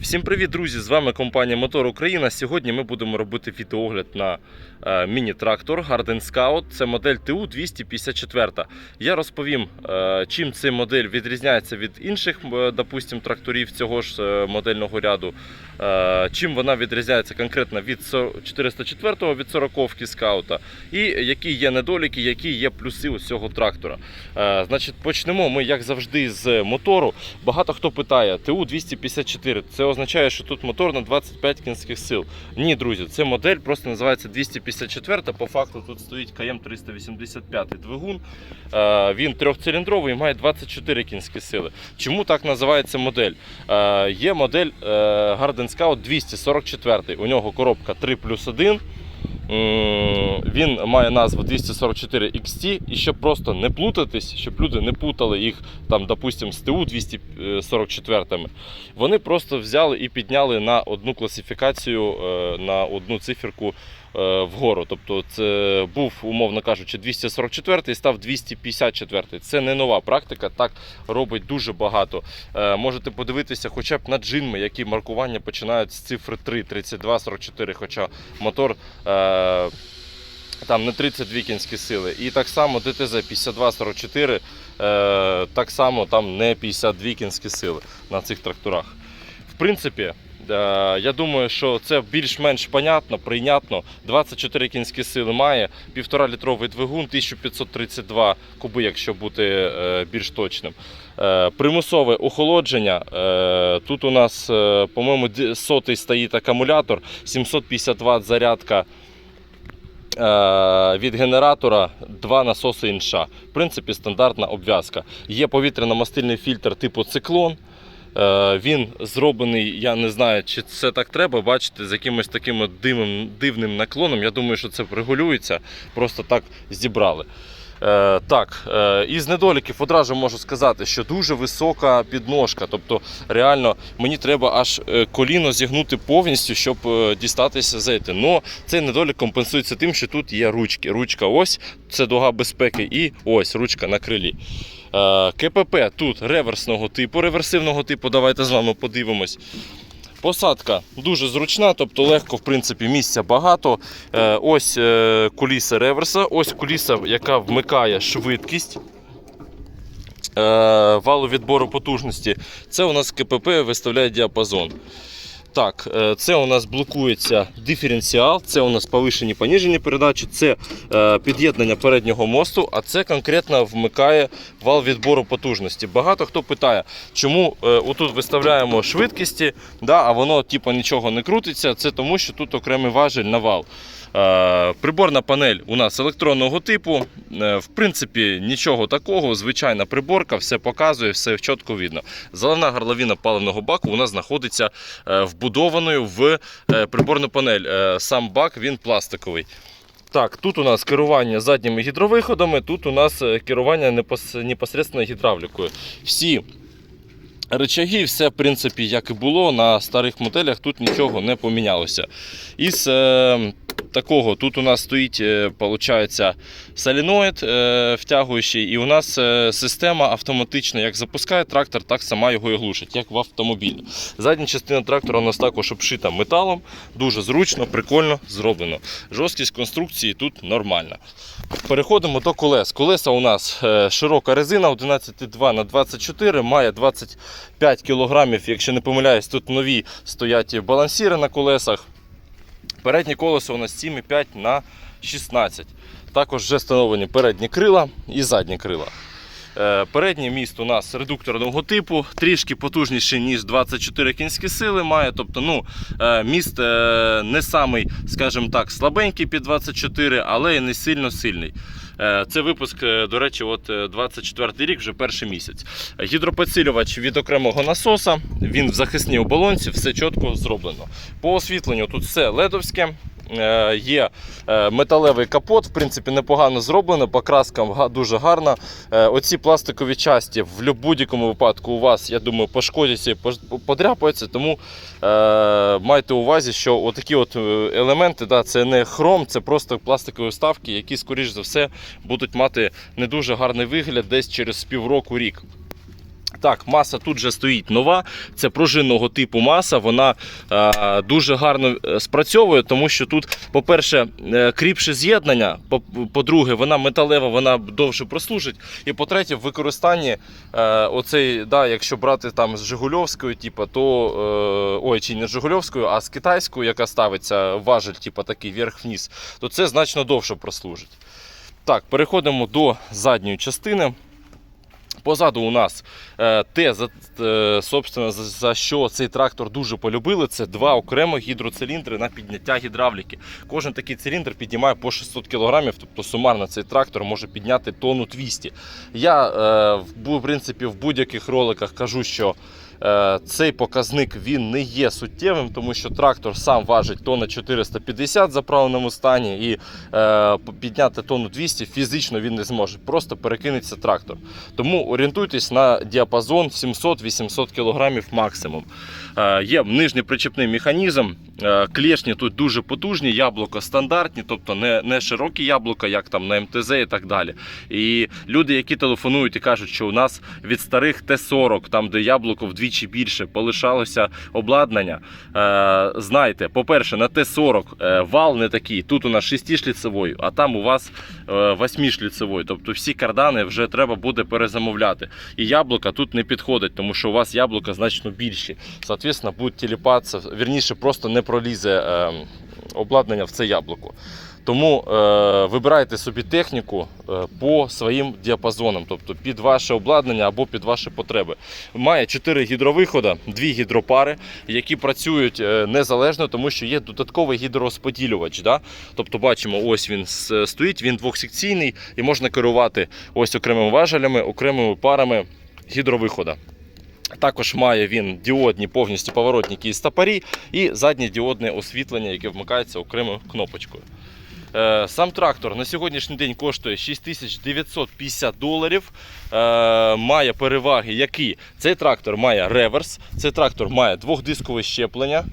Всім привіт, друзі! З вами компанія Мотор Україна. Сьогодні ми будемо робити відеогляд на е, міні-трактор Garden Scout. Це модель ТУ 254. Я розповім, е, чим ця модель відрізняється від інших, е, допустим, тракторів цього ж модельного ряду. Чим вона відрізняється конкретно від 404 від 40-ки скаута, і які є недоліки, які є плюси у цього трактора. Значить, почнемо ми, як завжди, з мотору. Багато хто питає, ТУ 254. Це означає, що тут мотор на 25 кінських сил. Ні, друзі, це модель просто називається 254. По факту тут стоїть КМ 385 двигун. Е, Він трьохциліндровий і має 24 кінські сили. Чому так називається модель? Е, Є модель е, Garden Scout 244. У нього коробка 3 плюс 1. Він має назву 244 XT, і щоб просто не плутатись, щоб люди не путали їх там, допустим, з ТУ 244, вони просто взяли і підняли на одну класифікацію, е, на одну циферку вгору. Тобто це був, умовно кажучи, 244 і став 254. Це не нова практика, так робить дуже багато. Е, Можете подивитися хоча б на джинми, які маркування починають з цифри 3, 32, 44, хоча мотор. е, там не 32 кінські сили. І так само ДТЗ 5244, е, так само там не 52 кінські сили на цих тракторах. В принципі, е, я думаю, що це більш-менш понятно, прийнятно. 24 кінські сили має, 1,5 літровий двигун, 1532 куби, якщо бути е, більш точним. Е, Примусове охолодження. Е, Тут у нас, е, по-моєму, сотий стоїть акумулятор, 750 Вт зарядка е, від генератора, два насоси інша. В принципі, стандартна обв'язка. Є повітряно-мастильний фільтр типу циклон. Е, Він зроблений, я не знаю, чи це так треба, бачите, з якимось таким дивним, дивним наклоном. Я думаю, що це регулюється, просто так зібрали. Е, так, е, із недоліків одразу можу сказати, що дуже висока підножка. Тобто, реально мені треба аж е, коліно зігнути повністю, щоб е, дістатися зайти. Но цей недолік компенсується тим, що тут є ручки. Ручка ось, це дуга безпеки, і ось ручка на крилі. Е, КПП тут реверсного типу, реверсивного типу, давайте з вами подивимось. Посадка дуже зручна, тобто легко, в принципі, місця багато. Е, Ось е, куліса реверса, ось куліса, яка вмикає швидкість. Валу відбору потужності. Це у нас КПП виставляє діапазон. Так, е, це у нас блокується диференціал, це у нас повишені поніжені передачі, це е, під'єднання переднього мосту, а це конкретно вмикає вал відбору потужності. Багато хто питає, чому е, отут виставляємо швидкісті, да, а воно типу, нічого не крутиться. Це тому, що тут окремий важель на вал. Е, Приборна панель у нас електронного типу. Е, В принципі, нічого такого. Звичайна приборка, все показує, все чітко видно. Зелена горловина паливного баку у нас знаходиться е, вбудованою в приборну панель. Сам бак він пластиковий. Так, тут у нас керування задніми гідровиходами, тут у нас керування непос- непосередньо гідравлікою. Всі речаги, все в принципі, як і було на старих моделях, тут нічого не помінялося. Із такого тут у нас стоїть, е, получається, соліноїд е, втягуючий, і у нас е, система автоматично як запускає трактор, так сама його і глушить, як в автомобілі. Задня частина трактора у нас також обшита металом, дуже зручно, прикольно зроблено. Жорсткість конструкції тут нормальна. Переходимо до колес. Колеса у нас е, широка резина 11,2 на 24 має 25 кг, якщо не помиляюсь, тут нові стоять балансіри на колесах. Переднє колесо у нас 7,5 на 16. Також вже встановлені передні крила і задні крила. Переднє Передній міст у нас редукторного типу, трішки потужніший, ніж 24 кінські сили має. Тобто, ну, е, міст е, не самий, скажімо так, слабенький під 24, але і не сильно сильний. Е, Це випуск, е, до речі, от е, 24 рік, вже перший місяць. Гідропоцілювач від окремого насоса, він в захисній оболонці, все чітко зроблено. По освітленню тут все ледовське. Е, Є е, металевий капот, в принципі, непогано зроблено, покраска дуже гарна. Е, Оці пластикові часті в будь-якому випадку у вас, я думаю, пошкодяться і подряпаються. Тому майте увазі, що отакі от елементи, да, це не хром, це просто пластикові вставки, які, скоріш за все, будуть мати не дуже гарний вигляд десь через півроку рік. Так, маса тут же стоїть нова. Це пружинного типу маса. Вона е, дуже гарно е, спрацьовує, тому що тут, по-перше, е, кріпше з'єднання. по- По-друге, вона металева, вона довше прослужить. І по-третє, в використанні е, оцей, да, якщо брати там з Жигульовською, типу, то е, ой, чи не з Жигульовською, а з китайською, яка ставиться важель, типу, такий вверх-вниз, то це значно довше прослужить. Так, переходимо до задньої частини. Позаду у нас е, те, е, собственно, за, що цей трактор дуже полюбили, це два окремо гідроциліндри на підняття гідравліки. Кожен такий циліндр піднімає по 600 кг, тобто сумарно цей трактор може підняти тонну 200. Я е, в, принципі в будь-яких роликах кажу, що цей показник він не є суттєвим, тому що трактор сам важить тонна 450 в заправленому стані, і е, підняти тонну 200 фізично він не зможе. Просто перекинеться трактор. Тому орієнтуйтесь на діапазон 700-800 кг максимум. Е, Є нижній причепний механізм. е, Клешні тут дуже потужні, яблука стандартні, тобто не, не широкі яблука, як там на МТЗ і так далі. І люди, які телефонують і кажуть, що у нас від старих Т-40, там де яблуко вдвічі більше, полишалося обладнання. Е, Знайте, по-перше, на Т-40 е, вал не такий. Тут у нас 6-шліцевий, а там у вас 8-шліцевий. Тобто всі кардани вже треба буде перезамовляти. І яблука тут не підходить, тому що у вас яблука значно більші. Соответственно, будуть тіліпатися, вірніше, просто не пролізе е, обладнання в це яблуко. Тому е, вибирайте собі техніку е, по своїм діапазонам, тобто під ваше обладнання або під ваші потреби. Має 4 гідровиходи, 2 гідропари, які працюють е, незалежно, тому що є додатковий гідророзподілювач. Да? Тобто бачимо, ось він стоїть, він двохсекційний і можна керувати ось окремими важелями, окремими парами гідровихода. Також має він діодні повністю поворотники і стопорі, і заднє діодне освітлення, яке вмикається окремою кнопочкою. Е, Сам трактор на сьогоднішній день коштує 6950 доларів. Е, Має переваги, які цей трактор має реверс, цей трактор має двохдискове щеплення.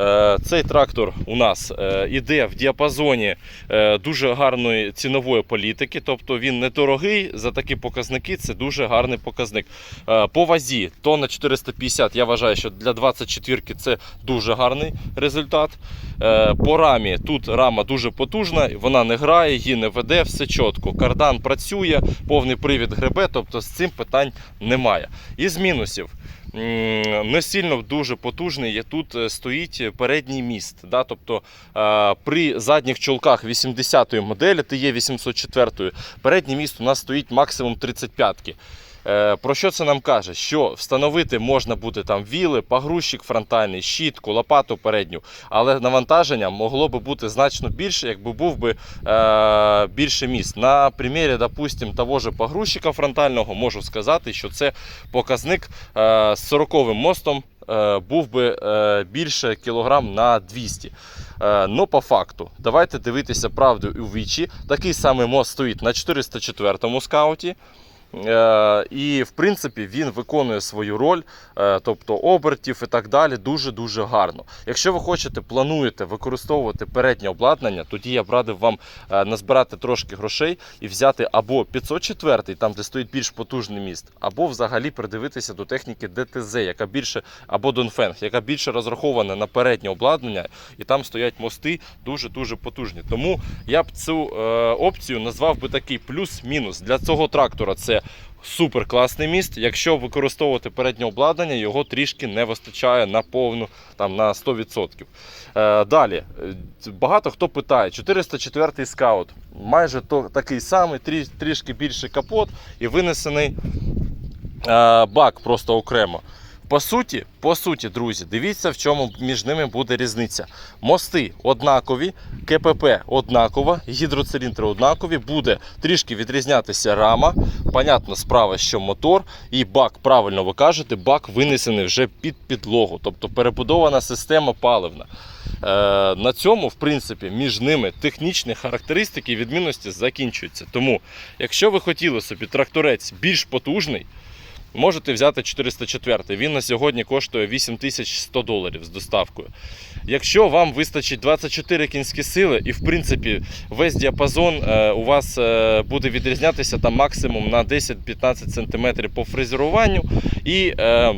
Е, Цей трактор у нас е, іде в діапазоні е, дуже гарної цінової політики, тобто він не дорогий за такі показники. Це дуже гарний показник. По вазі тонна 450. Я вважаю, що для 24 це дуже гарний результат. По рамі тут рама дуже потужна, вона не грає, її не веде, все чітко. Кардан працює, повний привід гребе, тобто з цим питань немає. Із мінусів. Не сильно дуже потужний. Є тут е, стоїть передній міст. Да? Тобто е, при задніх чолках 80-ї моделі TE 804 передній міст у нас стоїть максимум 35-ки. Е, Про що це нам каже? Що встановити можна буде там віли, погрузчик фронтальний, щітку, лопату передню, але навантаження могло би бути значно більше, якби був би е, більше міст. На примірі, допустим, того ж погрузчика фронтального можу сказати, що це показник е, з 40 мостом е, був би е, більше кілограм на 200. Е, Ну, по факту, давайте дивитися правду у вічі. Такий самий мост стоїть на 404 скауті. Е, І в принципі він виконує свою роль, е, тобто обертів і так далі, дуже-дуже гарно. Якщо ви хочете, плануєте використовувати переднє обладнання, тоді я б радив вам е, назбирати трошки грошей і взяти або 504, там де стоїть більш потужний міст, або взагалі придивитися до техніки ДТЗ, яка більше, або Донфенг, яка більше розрахована на переднє обладнання, і там стоять мости дуже-дуже потужні. Тому я б цю опцію назвав би такий плюс-мінус. Для цього трактора це супер класний міст. Якщо використовувати переднє обладнання, його трішки не вистачає на повну там, на 100%. Е, далі, багато хто питає, 404 скаут, майже то, такий самий, трі, трішки більший капот і винесений е, бак просто окремо. По суті, по суті, друзі, дивіться, в чому між ними буде різниця. Мости однакові, КПП однакова, гідроциліндри однакові, буде трішки відрізнятися рама. Понятно, справа, що мотор і бак, правильно ви кажете, бак винесений вже під підлогу, тобто перебудована система паливна. Е, на цьому, в принципі, між ними технічні характеристики і відмінності закінчуються. Тому, якщо ви хотіли собі тракторець більш потужний, Можете взяти 404. Він на сьогодні коштує 8100 доларів з доставкою. Якщо вам вистачить 24 кінські сили, і в принципі весь діапазон е, у вас е, буде відрізнятися там максимум на 10-15 см по фрезеруванню і е,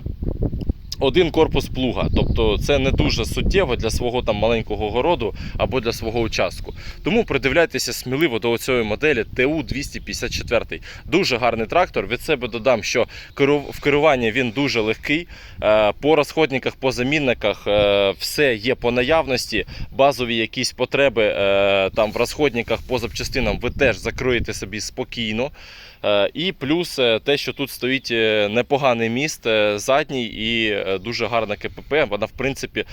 один корпус плуга. Тобто це не дуже суттєво для свого там маленького городу або для свого участку. Тому придивляйтеся сміливо до цієї моделі ТУ-254. Дуже гарний трактор. Від себе додам, що в керуванні він дуже легкий. Е, По розходниках, по замінниках е, все є по наявності. Базові якісь потреби е, там в розходниках по запчастинам ви теж закроєте собі спокійно. І плюс те, що тут стоїть непоганий міст задній і дуже гарна КПП. Вона, в принципі,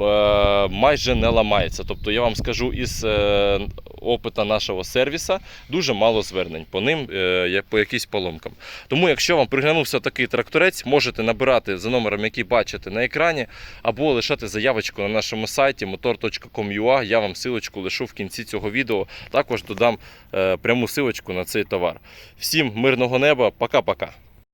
е, майже не ламається. Тобто, я вам скажу із е, опита нашого сервіса дуже мало звернень по ним, е, по якимсь поломкам. Тому, якщо вам приглянувся такий тракторець, можете набирати за номером, який бачите на екрані, або лишати заявочку на нашому сайті motor.com.ua. Я вам силочку лишу в кінці цього відео. Також додам пряму силочку на цей товар. Всім мирного неба, пока-пока.